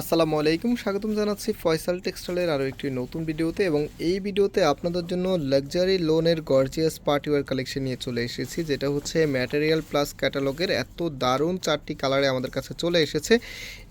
আসসালামু আলাইকুম, স্বাগতম জানাচ্ছি ফয়সাল টেক্সটাইলের আরও একটি নতুন ভিডিওতে এবং এই ভিডিওতে আপনাদের জন্য লাক্সারি লোনের গর্জিয়াস পার্টিওয়ার কালেকশন নিয়ে চলে এসেছি, যেটা হচ্ছে ম্যাটেরিয়াল প্লাস ক্যাটালগের এত দারুণ চারটি কালারে আমাদের কাছে চলে এসেছে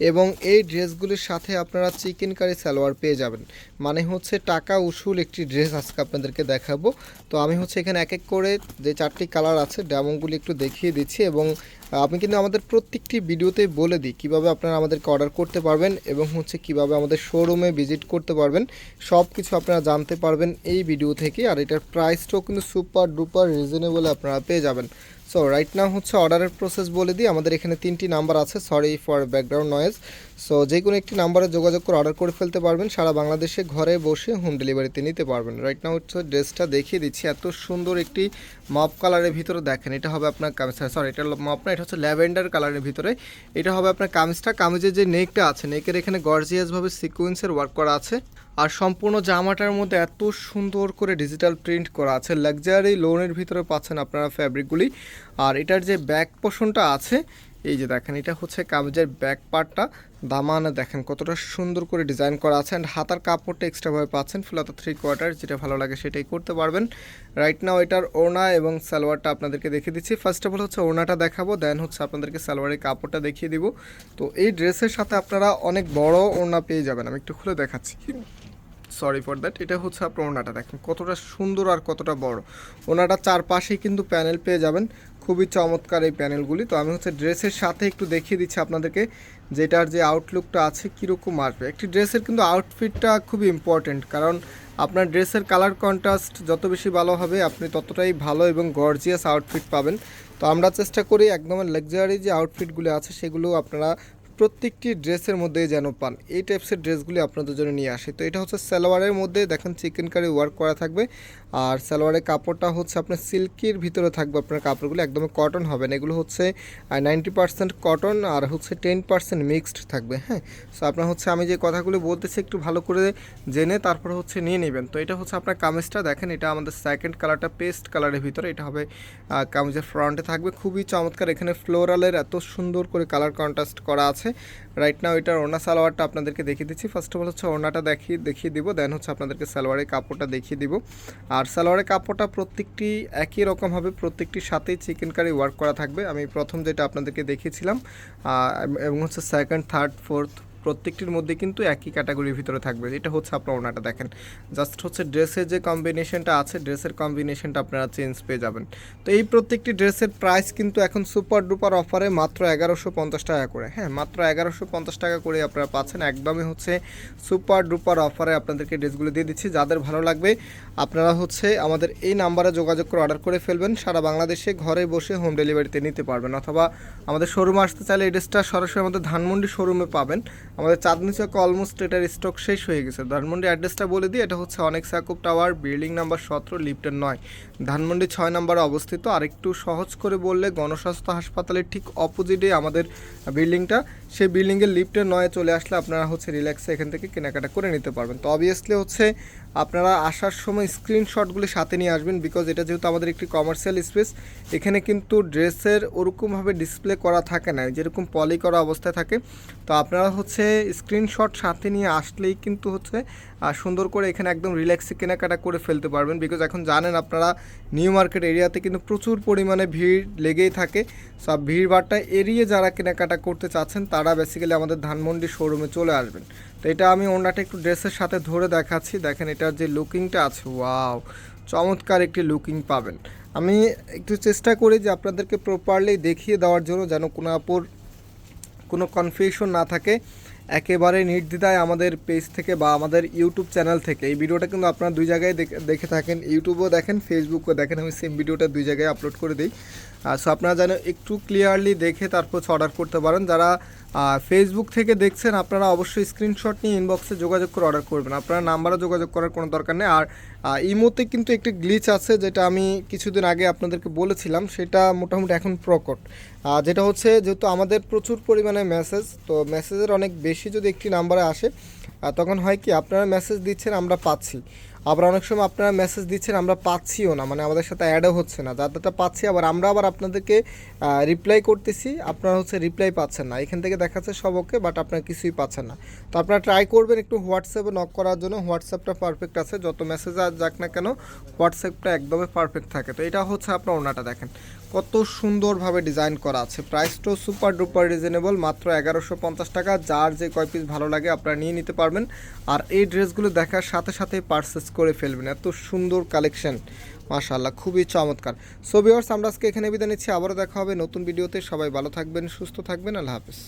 এবং এই ড্রেসগুলির সাথে আপনারা চিকেন কারি সালোয়ার পেয়ে যাবেন। মানে হচ্ছে টাকা উসুল একটি ড্রেস আজকে আপনাদেরকে দেখাবো। তো আমি হচ্ছে এখানে এক এক করে যে চারটি কালার আছে ড্যামোগুলি একটু দেখিয়ে দিচ্ছি এবং আমি কিন্তু আমাদের প্রত্যেকটি ভিডিওতে বলে দিই কীভাবে আপনারা আমাদেরকে অর্ডার করতে পারবেন এবং হচ্ছে কীভাবে আমাদের শোরুমে ভিজিট করতে পারবেন। সব কিছু আপনারা জানতে পারবেন এই ভিডিও থেকে আর এটার প্রাইসটাও কিন্তু সুপার ডুপার রিজনেবলে আপনারা পেয়ে যাবেন। সো রাইট নাও হচ্ছে অর্ডারের প্রসেস বলে দিই। আমাদের এখানে তিনটি নাম্বার আছে। Sorry for background noise so যে কোনো একটি নাম্বারে যোগাযোগ করে অর্ডার করে ফেলতে পারবেন। সারা বাংলাদেশে ঘরে বসে হোম ডেলিভারিতে নিতে পারবেন। রাইট নাও হচ্ছে ড্রেসটা দেখিয়ে দিচ্ছি। এত সুন্দর একটি মপ কালারের ভিতরে দেখেন, এটা হবে আপনার কামিজ। সরি এটা মপ না, এটা হচ্ছে ল্যাভেন্ডার কালারের ভিতরে। এটা হবে আপনার কামিজটা। কামিজের যে নেকটা আছে নেকের এখানে গর্জিয়াসভাবে সিকোয়েন্সের ওয়ার্ক করা আছে। আর সম্পূর্ণ জামাটার মধ্যে এত সুন্দর করে ডিজিটাল প্রিন্ট করা আছে লাক্সারি লোনের ভিতরে পাচ্ছেন আপনারা ফ্যাব্রিকগুলি আর এটার যে ব্যাক পোষণটা আছে, এই যে দেখেন, এটা হচ্ছে কাগজের ব্যাক পার্টটা দামানে দেখেন কতটা সুন্দর করে ডিজাইন করা আছে। অ্যান্ড হাতার কাপড়টা এক্সট্রাভাবে পাচ্ছেন ফুলাতা থ্রি কোয়ার্টার যেটা ভালো লাগে সেটাই করতে পারবেন। রাইট নাও এটার ওড়না এবং সালোয়ারটা আপনাদেরকে দেখিয়ে দিচ্ছি। ফার্স্ট অফ অল হচ্ছে ওড়নাটা দেখাবো দেন হচ্ছে আপনাদেরকে সালোয়ারের কাপড়টা দেখিয়ে দিব। তো এই ড্রেসের সাথে আপনারা অনেক বড় ওড়না পেয়ে যাবেন। আমি একটু খুলে দেখাচ্ছি। সরি ফর দ্যাট এটা হচ্ছে আপনার ওনাটা, দেখেন। কতটা সুন্দর আর কতটা বড়। ওনাটা চারপাশেই কিন্তু প্যানেল পেয়ে যাবেন। খুবই চমৎকার এই প্যানেলগুলি তো আমি হচ্ছে ড্রেসের সাথে একটু দেখিয়ে দিচ্ছি আপনাদেরকে, যেটার যে আউটলুকটা আছে কীরকম আসবে। একটি ড্রেসের কিন্তু আউটফিটটা খুবই ইম্পর্টেন্ট কারণ আপনার ড্রেসের কালার কন্ট্রাস্ট যত বেশি ভালো হবে, আপনি ততটাই ভালো এবং গর্জিয়াস আউটফিট পাবেন। তো আমরা চেষ্টা করি একদম লাক্সারি যে আউটফিটগুলো আছে, সেগুলো আপনারা প্রত্যেকটি ড্রেসের মধ্যে যেন পান, এই টাইপসের ড্রেসগুলি আপনাদের জন্য নিয়ে আসি। তো এটা হচ্ছে সালোয়ারের মধ্যে, দেখেন চিকেন কারি ওয়ার্ক করা থাকবে। আর সালোয়ারের কাপড়টা হচ্ছে আপনার সিল্কির ভিতরে থাকবে আপনার কাপড়গুলো একদমই কটন হবে না। এগুলো হচ্ছে নাইনটি পার্সেন্ট কটন আর হচ্ছে টেন পার্সেন্ট মিক্সড থাকবে হ্যাঁ? সো আপনার হচ্ছে, আমি যে কথাগুলো বলতেছি, একটু ভালো করে জেনে তারপর হচ্ছে নিয়ে নেবেন। তো এটা হচ্ছে আপনার কামিজটা, দেখেন এটা আমাদের সেকেন্ড কালারটা পেস্ট কালারের ভিতরে। এটা হবে কামিজের ফ্রন্টে থাকবে। খুবই চমৎকার, এখানে ফ্লোরালের এত সুন্দর করে কালার কন্ট্রাস্ট করা আছে। রাইট নাও এটার ওনা সালোয়ারটা আপনাদেরকে দেখিয়ে দিচ্ছি। ফার্স্ট অফ অল হচ্ছে ওনাটা দেখিয়ে দেখিয়ে দিব দেন হচ্ছে আপনাদেরকে সালোয়ারের কাপড়টা দেখিয়ে দিব। আর সালোয়ারের কাপড়টা প্রত্যেকটি একই রকম হবে প্রত্যেকটির সাথেই চিকেন কারি ওয়ার্ক করা থাকবে। আমি প্রথম যেটা আপনাদেরকে দেখিয়েছিলাম এবং হচ্ছে সেকেন্ড থার্ড ফোর্থ প্রত্যেকটির মধ্যে কিন্তু একই ক্যাটাগরির ভিতরে থাকবে। এটা হচ্ছে আপনার ওনাটা দেখেন। জাস্ট হচ্ছে ড্রেসের যে কম্বিনেশনটা আছে, ড্রেসের কম্বিনেশনটা আপনারা চেঞ্জ পেয়ে যাবেন। তো এই প্রত্যেকটি ড্রেসের প্রাইস কিন্তু এখন সুপার ডুপার অফারে মাত্র এগারোশো পঞ্চাশ টাকা করে। হ্যাঁ মাত্র এগারোশো পঞ্চাশ টাকা করে আপনারা পাচ্ছেন। একদমই হচ্ছে সুপার ডুপার অফারে আপনাদেরকে ড্রেসগুলো দিয়ে দিচ্ছি। যাদের ভালো লাগবে, আপনারা হচ্ছে আমাদের এই নাম্বারে যোগাযোগ করে অর্ডার করে ফেলবেন। সারা বাংলাদেশে ঘরে বসে হোম ডেলিভারিতে নিতে পারবেন। অথবা আমাদের শোরুমে আসতে চাইলে এই ড্রেসটা সরাসরি আমাদের ধানমন্ডি শোরুমে পাবেন। আমাদের চাঁদনি চক অলমোস্ট এটার স্টক শেষ হয়ে গেছে। ধানমন্ডি অ্যাড্রেসটা বলে দিই, এটা হচ্ছে অনেক সাকুব টাওয়ার বিল্ডিং নাম্বার সতেরো লিফটের নয়। ধানমন্ডি ছয় নম্বরে অবস্থিত। আর একটু সহজ করে বললে, গণস্বাস্থ্য হাসপাতালের ঠিক অপোজিটে আমাদের বিল্ডিংটা সেই বিল্ডিংয়ের লিফটের নয়ে চলে আসলে আপনারা হচ্ছে রিল্যাক্সে এখান থেকে কেনাকাটা করে নিতে পারবেন। তো অবভিয়াসলি হচ্ছে আপনারা আসার সময় স্ক্রিনশটগুলি সাথে নিয়ে আসবেন বিকজ এটা যেহেতু আমাদের একটি কমার্শিয়াল স্পেস এখানে কিন্তু ড্রেসের ওরকমভাবে ডিসপ্লে করা থাকে না। যেরকম পলি করা অবস্থায় থাকে। তো আপনারা হচ্ছে স্ক্রিনশট সাথে নিয়ে আসলেই কিন্তু হচ্ছে সুন্দর করে এখানে একদম রিল্যাক্সে কেনাকাটা করে ফেলতে পারবেন। বিকজ এখন জানেন আপনারা নিউ মার্কেট এরিয়াতে কিন্তু প্রচুর পরিমাণে ভিড় লেগেই থাকে। সব ভিড় এড়িয়ে যারা কেনাকাটা করতে চাচ্ছেন, তারা বেসিক্যালি আমাদের ধানমন্ডি শোরুমে চলে আসবেন। তো এটা আমি ওনাটা একটু ড্রেসের সাথে ধরে দেখাচ্ছি। দেখেন এটার যে লুকিংটা আছে ওয়াও চমৎকার একটি লুকিং পাবেন। আমি একটু চেষ্টা করি যে আপনাদেরকে প্রপারলি দেখিয়ে দেওয়ার জন্য যেন কোনো আপুর কোনো কনফিউশন না থাকে। একেবারে নির্দ্বিধায় আমাদের পেজ থেকে বা আমাদের ইউটিউব চ্যানেল থেকে। এই ভিডিওটা কিন্তু আপনারা দুই জায়গায় দেখে- থাকেন। ইউটিউবও দেখেন, ফেসবুকও দেখেন। আমি সেম ভিডিওটা দুই জায়গায় আপলোড করে দিই। সো আপনারা যেন একটু ক্লিয়ারলি দেখে তারপর অর্ডার করতে পারেন। যারা ফেসবুক থেকে দেখছেন, আপনারা অবশ্যই স্ক্রিনশট নিয়ে ইনবক্সে যোগাযোগ করে অর্ডার করবেন। আপনারা নাম্বারে যোগাযোগ করার কোনো দরকার নেই। আর ইমোতে কিন্তু একটি গ্লিচ আছে, যেটা আমি কিছুদিন আগে আপনাদেরকে বলেছিলাম। সেটা মোটামুটি এখন প্রকট। যেটা হচ্ছে, যেহেতু আমাদের প্রচুর পরিমাণে মেসেজ তো মেসেজের অনেক বেশি যদি একটি নাম্বারে আসে তখন হয় কি, আপনারা মেসেজ দিচ্ছেন, আমরা পাচ্ছি। আবার অনেক সময় আপনারা মেসেজ দিচ্ছেন, আমরা পাচ্ছিও না মানে আমাদের সাথে অ্যাডও হচ্ছে না। যাদেরটা পাচ্ছি, আবার আমরা আবার আপনাদেরকে রিপ্লাই করতেছি, আপনারা হচ্ছে রিপ্লাই পাচ্ছেন না। এখান থেকে দেখাচ্ছে সব ওকে বাট আপনারা কিছুই পাচ্ছেন না। তো আপনারা ট্রাই করবেন একটু হোয়াটসঅ্যাপে নক করার জন্য হোয়াটসঅ্যাপটা পারফেক্ট আছে, যত মেসেজ আর যাক না কেন হোয়াটসঅ্যাপটা একদমই পারফেক্ট থাকে। তো এটা হচ্ছে আপনার ওনাটা দেখেন। কত সুন্দরভাবে ডিজাইন করা আছে। প্রাইসটাও সুপার ডুপার রিজনেবল মাত্র এগারোশো পঞ্চাশ টাকা। যার যে কয় পিস ভালো লাগে, আপনারা নিয়ে নিতে পারবেন। আর এই ড্রেসগুলো দেখার সাথে সাথে পারচেস করে ফেলবেন। এত সুন্দর কালেকশন, মাশাআল্লাহ, খুবই চমৎকার। সো ভিউয়ার্স আমরা আজকে এখানে বিদায় নিচ্ছি। আবারও দেখা হবে নতুন ভিডিওতে। সবাই ভালো থাকবেন, সুস্থ থাকবেন। আল্লাহ হাফেজ।